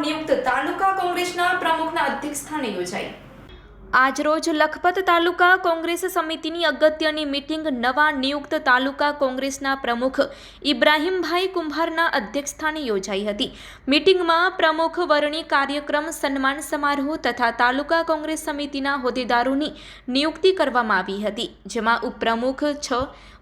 નિયુક્ત તાલુકા કોંગ્રેસના પ્રમુખના અધ્યક્ષસ્થાને યોજાઈ. આજરોજ લખપત તાલુકા કોંગ્રેસ સમિતિની અગત્યની મિટિંગ નવા નિયુક્ત તાલુકા કોંગ્રેસના પ્રમુખ ઇબ્રાહીમભાઈ કુંભારના અધ્યક્ષસ્થાને યોજાઈ હતી. મિટિંગમાં પ્રમુખ વરણી કાર્યક્રમ, સન્માન સમારોહ તથા તાલુકા કોંગ્રેસ સમિતિના હોદ્દેદારોની નિયુક્તિ કરવામાં આવી હતી, જેમાં ઉપપ્રમુખ છ,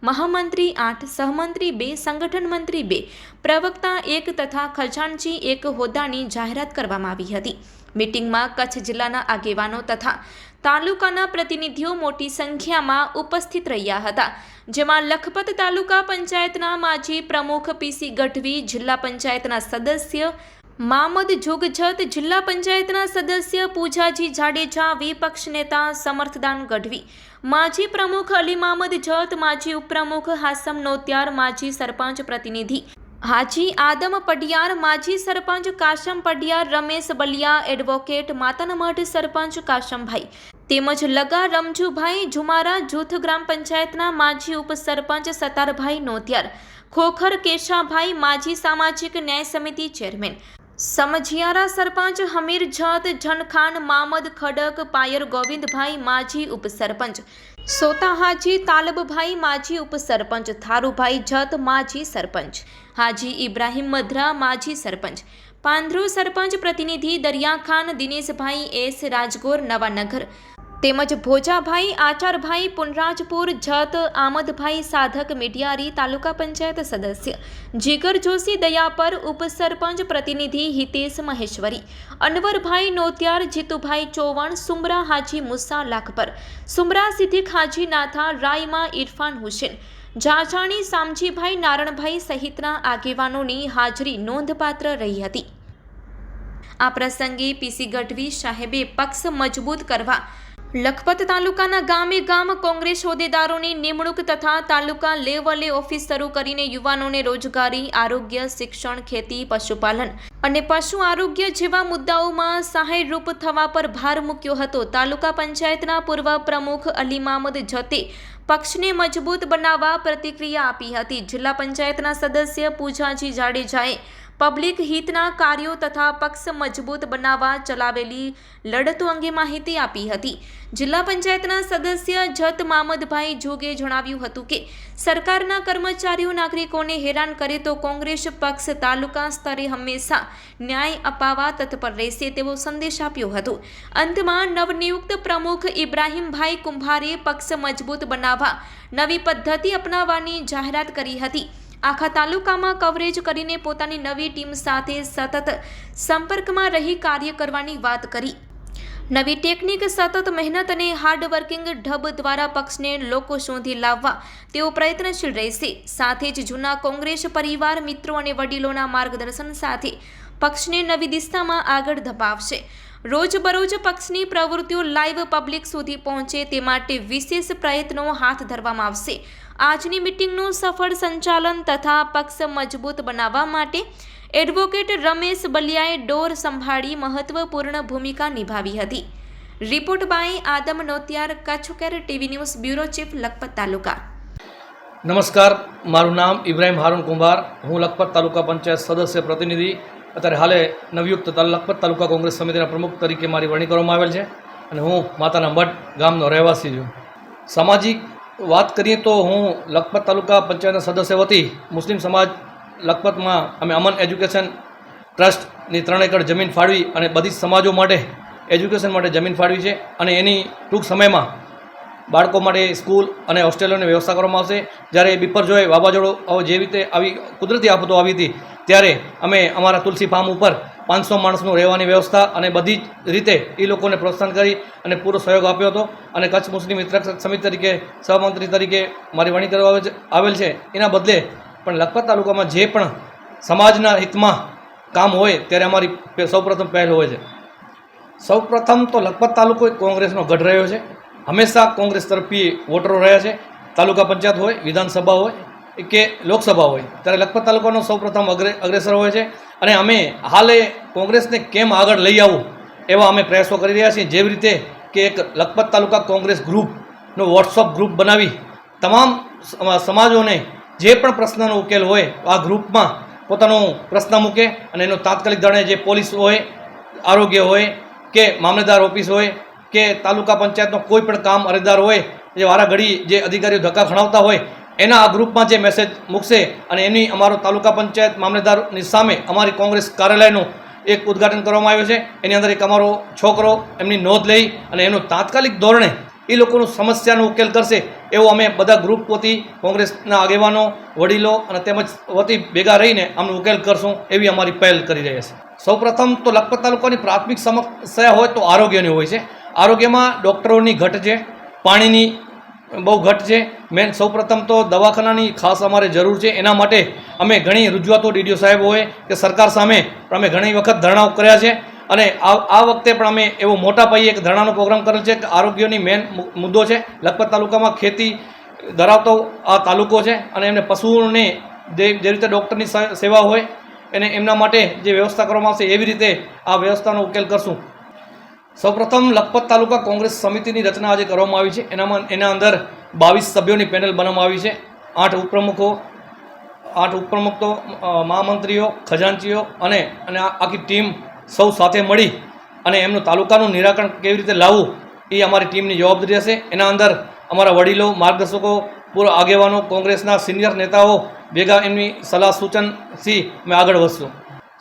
મહામંત્રી આઠ, સહમંત્રી બે, સંગઠન મંત્રી બે, પ્રવક્તા એક તથા ખજાનચી એક હોદ્દાની જાહેરાત કરવામાં આવી હતી. મિટિંગમાં કચ્છ જિલ્લાના આગેવાનો તથા તાલુકાના પ્રતિનિધિઓ મોટી સંખ્યામાં ઉપસ્થિત રહ્યા હતા, જેમાં લખપત તાલુકા પંચાયતના માજી પ્રમુખ પીસી ગઢવી, જિલ્લા પંચાયતના સદસ્ય મામદ જોગજત, જિલ્લા પંચાયતના સદસ્ય પૂજાજી જાડેજા, વિપક્ષ નેતા સમર્થદાન ગઢવી, માજી પ્રમુખ અલી મામદ જત, માજી ઉપપ્રમુખ હાસમ નોત્યાર, માજી સરપંચ પ્રતિનિધિ હાજી આદમ પડિયાર માજી સરપંચ કાશમ પડિયાર રમેશ બલિયા એડવોકેટ માતાનામઢ સરપંચ કાશમભાઈ. તેમજ લગા રમજુભાઈ ઝુમારા જૂથ ગ્રામ પંચાયતના માજી ઉપસરપંચ સતારભાઈ નોતિયાર. ખોખર કેશાભાઈ માજી સામાજિક ન્યાય સમિતિ ચેરમેન. સમજિયારા સરપંચ હમીર જત, જનખાન, મામદ, ખડક, પાયર ગોવિંદભાઈ, માજી ઉપસરપંચ. સોતા હાજી તાલબભાઈ, માજી ઉપસરપંચ. થારુભાઈ જત, માજી સરપંચ. હાજી ઇબ્રાહીમ મધરા, માજી સરપંચ. પાંધ્રુ સરપંચ પ્રતિનિધિ દરિયાખાન દિનેશભાઈ એસ રાજગોર, નવાનગર. તેમજ ભોજાભાઈ, આચારભાઈ, પુનરાજપુર, જત, આમદભાઈ, સાધક, મીડિયારી, તાલુકા પંચાયત સદસ્ય, જીગર જોશી દયાપર, ઉપસરપંચ પ્રતિનિધિ, હિતેશ મહેશ્વરી, અનવરભાઈ નોતિયાર, જીતુભાઈ ચૌવણ, સુમરા હાજી મુસ્સા લાખપર, સુમરા સિદ્દીક હાજી નાથા, રાયમા ઇરફાન હુસેન, જાજાણી, સામજીભાઈ, નારણભાઈ સહિતના આગેવાનોની હાજરી નોંધપાત્ર રહી હતી. આ પ્રસંગે પીસી ગઢવી સાહેબે પક્ષ મજબૂત કરવા લખપત તાલુકાના ગામે ગામ કોંગ્રેસ હોદ્દેદારોની નિમણૂક તથા તાલુકા લેવલે ઓફિસ શરૂ કરીને યુવાનોને રોજગારી, આરોગ્ય, શિક્ષણ, ખેતી, પશુપાલન અને પશુ આરોગ્ય જેવા મુદ્દાઓમાં સહાયરૂપ થવા પર ભાર મૂક્યો હતો. તાલુકા પંચાયતના પૂર્વ પ્રમુખ અલીમામદ જતે પક્ષને મજબૂત બનાવવા પ્રતિક્રિયા આપી હતી. જિલ્લા પંચાયતના સદસ્ય પૂજાજી જાડેજાએ પબ્લિક હિતના કાર્યો તથા પક્ષ મજબૂત બનાવવા ચલાવેલી લડતો અંગે માહિતી આપી હતી. જિલ્લા પંચાયતના સદસ્ય જત મામદભાઈ જોગે જણાવ્યું હતું કે, સરકારના કર્મચારીઓ નાગરિકોને હેરાન કરે તો કોંગ્રેસ પક્ષ તાલુકા સ્તરે હંમેશા ન્યાય અપાવવા તત્પર રહેશે તેવો સંદેશ આપ્યો હતો. અંતમાં નવનિયુક્ત પ્રમુખ ઇબ્રાહીમભાઈ કુંભારે પક્ષ મજબૂત બનાવવા નવી પદ્ધતિ અપનાવવાની જાહેરાત કરી હતી. આખા તાલુકામાં કવરેજ કરીને પોતાની નવી ટીમ સાથે સતત સંપર્કમાં રહી કાર્ય કરવાની વાત કરી. નવી ટેકનિક સતત મહેનત અને હાર્ડવર્કિંગ ઢબ દ્વારા પક્ષને લોકો શોધી લાવવા તેઓ પ્રયત્નશીલ રહેશે. સાથે જ જૂના કોંગ્રેસ પરિવાર, મિત્રો અને વડીલોના માર્ગદર્શન સાથે પક્ષને નવી દિશામાં આગળ ધપાવશે. રોજબરોજ પક્ષની પ્રવૃત્તિઓ લાઈવ પબ્લિક સુધી પહોંચે તે માટે વિશેષ પ્રયત્નો હાથ ધરવામાં આવશે. આજની મિટિંગનું સફળ સંચાલન તથા પક્ષ મજબૂત બનાવવા માટે એડવોકેટ રમેશ બલિયાએ ડોર સંભાળી મહત્વપૂર્ણ ભૂમિકા નિભાવી હતી. Report by Adam Notiyar, કચ્છકેર TV news bureau chief, Lakhpat taluka. નમસ્કાર, મારું નામ ઇબ્રાહિમ હારૂન કુંભાર. હું લખપત તાલુકા પંચાયત સદસ્ય પ્રતિનિધિ અત્યારે હાલે નવયુક્ત લખપત તાલુકા કોંગ્રેસ સમિતિના પ્રમુખ તરીકે મારી વરણી કરવામાં આવેલ છે અને હું માતાના મઢ ગામનો રહેવાસી છું. સામાજિક વાત કરીએ તો હું લખપત તાલુકા પંચાયતના સદસ્ય વતી મુસ્લિમ સમાજ લખપતમાં અમે અમન એજ્યુકેશન ટ્રસ્ટની ત્રણ એકર જમીન ફાળવી અને બધી જ સમાજો માટે એજ્યુકેશન માટે જમીન ફાળવી છે અને એની ટૂંક સમયમાં બાળકો માટે સ્કૂલ અને હોસ્ટેલોની વ્યવસ્થા કરવામાં આવશે. જ્યારે બિપરજોય વાવાઝોડું જેવી રીતે આવી કુદરતી આફતો આવી હતી, ત્યારે અમે અમારા તુલસી ફાર્મ ઉપર પાંચસો માણસનું રહેવાની વ્યવસ્થા અને બધી જ રીતે એ લોકોને પ્રોત્સાહન કરી અને પૂરો સહયોગ આપ્યો હતો. અને કચ્છ મુસ્લિમ મિત્ર સમિતિ તરીકે, સહમંત્રી તરીકે મારી વણી કરવા આવે આવેલ છે. એના બદલે પણ લખપત તાલુકામાં જે પણ સમાજના હિતમાં કામ હોય, ત્યારે અમારી સૌપ્રથમ પહેલ હોય છે. સૌપ્રથમ તો લખપત તાલુકો કોંગ્રેસનો ગઢ રહ્યો છે. હંમેશા કોંગ્રેસ તરફી વોટરો રહ્યા છે. તાલુકા પંચાયત હોય, વિધાનસભા હોય કે લોકસભા હોય, ત્યારે લખપત તાલુકાનો સૌપ્રથમ અગ્રે, અગ્રેસર હોય છે. અને અમે હાલે કોંગ્રેસને કેમ આગળ લઈ આવવું એવા અમે પ્રયાસો કરી રહ્યા છીએ. જેવી રીતે કે એક લખપત તાલુકા કોંગ્રેસ ગ્રુપનો વોટ્સઅપ ગ્રુપ બનાવી તમામ સમાજોને જે પણ પ્રશ્નનો ઉકેલ હોય, આ ગ્રુપમાં પોતાનો પ્રશ્ન મૂકે અને એનો તાત્કાલિક ધોરણે જે પોલીસ હોય, આરોગ્ય હોય કે મામલેદાર ઓફિસ હોય કે તાલુકા પંચાયતનો કોઈ પણ કામ અરજદાર હોય જે વારાઘડી જે અધિકારીઓ ધક્કા ખણાવતા હોય, એના આ ગ્રુપમાં જે મેસેજ મૂકશે અને એની અમારો તાલુકા પંચાયત મામલેદારની સામે અમારી કોંગ્રેસ કાર્યાલયનું એક ઉદ્ઘાટન કરવામાં આવ્યું છે. એની અંદર એક અમારો છોકરો એમની નોંધ લઈ અને એનું તાત્કાલિક ધોરણે એ લોકોનું સમસ્યાનો ઉકેલ કરશે એવો અમે બધા ગ્રુપ વતી કોંગ્રેસના આગેવાનો, વડીલો અને તેમજ વતી ભેગા રહીને અમને ઉકેલ કરશું એવી અમારી પહેલ કરી રહ્યા છે. સૌપ્રથમ તો લખપત તાલુકાની પ્રાથમિક સમસ્યા હોય તો આરોગ્યની હોય છે. આરોગ્યમાં ડૉક્ટરોની ઘટ છે, પાણીની બહુ ઘટ છે. મેન સૌપ્રથમ તો દવાખાનાની ખાસ અમારે જરૂર છે. એના માટે અમે ઘણી રજૂઆતો ડીડીઓ સાહેબ હોય કે સરકાર સામે અમે ઘણી વખત ધરણાઓ કર્યા છે. અને આ વખતે પણ અમે એવો મોટા પાયે એક ધરણાનો પ્રોગ્રામ કરેલ છે કે આરોગ્યની મેન મુદ્દો છે. લખપત તાલુકામાં ખેતી ધરાવતો આ તાલુકો છે અને એમને પશુઓને જે જે રીતે ડૉક્ટરની સેવા હોય એને એમના માટે જે વ્યવસ્થા કરવામાં આવશે એવી રીતે આ વ્યવસ્થાનો ઉકેલ કરશું. સૌપ્રથમ લખપત તાલુકા કોંગ્રેસ સમિતિની રચના આજે કરવામાં આવી છે. એનામાં એના અંદર બાવીસ સભ્યોની પેનલ બનાવવામાં આવી છે. આઠ ઉપપ્રમુખો, આઠ ઉપપ્રમુખ મહામંત્રીઓ, ખજાનચીઓ અને અને આખી ટીમ સૌ સાથે મળી અને એમનું તાલુકાનું નિરાકરણ કેવી રીતે લાવવું એ અમારી ટીમની જવાબદારી હશે એના અંદર અમારા વડીલો, માર્ગદર્શકો, પૂર્વ આગેવાનો, કોંગ્રેસના સિનિયર નેતાઓ, ભેગા એમની સલાહ સૂચનથી અમે આગળ વધશું.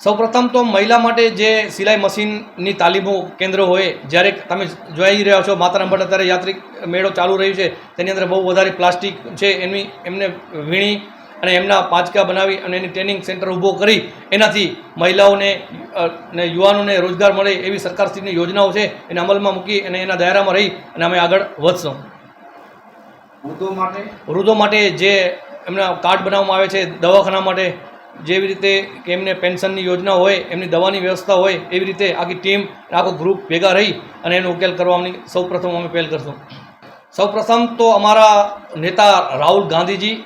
સૌપ્રથમ તો મહિલા માટે જે સિલાઈ મશીનની તાલીમો કેન્દ્રો હોય જ્યારે તમે જોઈ રહ્યા છો માતા મઢ અત્યારે યાત્રિક મેળો ચાલુ રહ્યું છે તેની અંદર બહુ વધારે પ્લાસ્ટિક છે એમની એમને વીણી અને એમના પાંચકા બનાવી અને એની ટ્રેનિંગ સેન્ટર ઊભો કરી એનાથી મહિલાઓને ને યુવાનોને રોજગાર મળે એવી સરકારશ્રીની યોજનાઓ છે એને અમલમાં મૂકી અને એના દાયરામાં રહી અને અમે આગળ વધશું. વૃદ્ધો માટે? વૃદ્ધો માટે જે એમના કાર્ડ બનાવવામાં આવે છે દવાખાના માટે જેવી રીતે કે એમને પેન્શનની યોજના હોય, એમની દવાની વ્યવસ્થા હોય, એવી રીતે આખી ટીમ આખો ગ્રુપ ભેગા રહી અને એનો ઉકેલ કરવાની સૌપ્રથમ અમે પહેલ કરશું. સૌપ્રથમ તો અમારા નેતા રાહુલ ગાંધીજી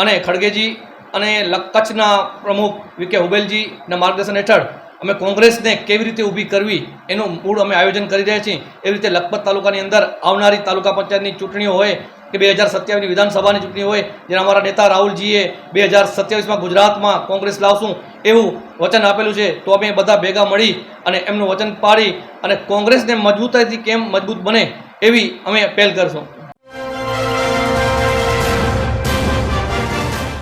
અને ખડગેજી અને કચ્છના પ્રમુખ વી કે હુબેલજીના માર્ગદર્શન હેઠળ અમે કોંગ્રેસને કેવી રીતે ઊભી કરવી, એનું મૂળ અમે આયોજન કરી રહ્યા છીએ. એવી રીતે લખપત તાલુકાની અંદર આવનારી તાલુકા પંચાયતની ચૂંટણીઓ હોય કે બે હજાર સત્યાવીસની વિધાનસભાની ચૂંટણી હોય, જેના અમારા નેતા રાહુલજીએ બે હજાર સત્યાવીસમાં ગુજરાતમાં કોંગ્રેસ લાવશું એવું વચન આપેલું છે, તો અમે બધા ભેગા મળી અને એમનું વચન પાડી અને કોંગ્રેસને મજબૂતાઈથી કેમ મજબૂત બને એવી અમે પહેલ કરશું.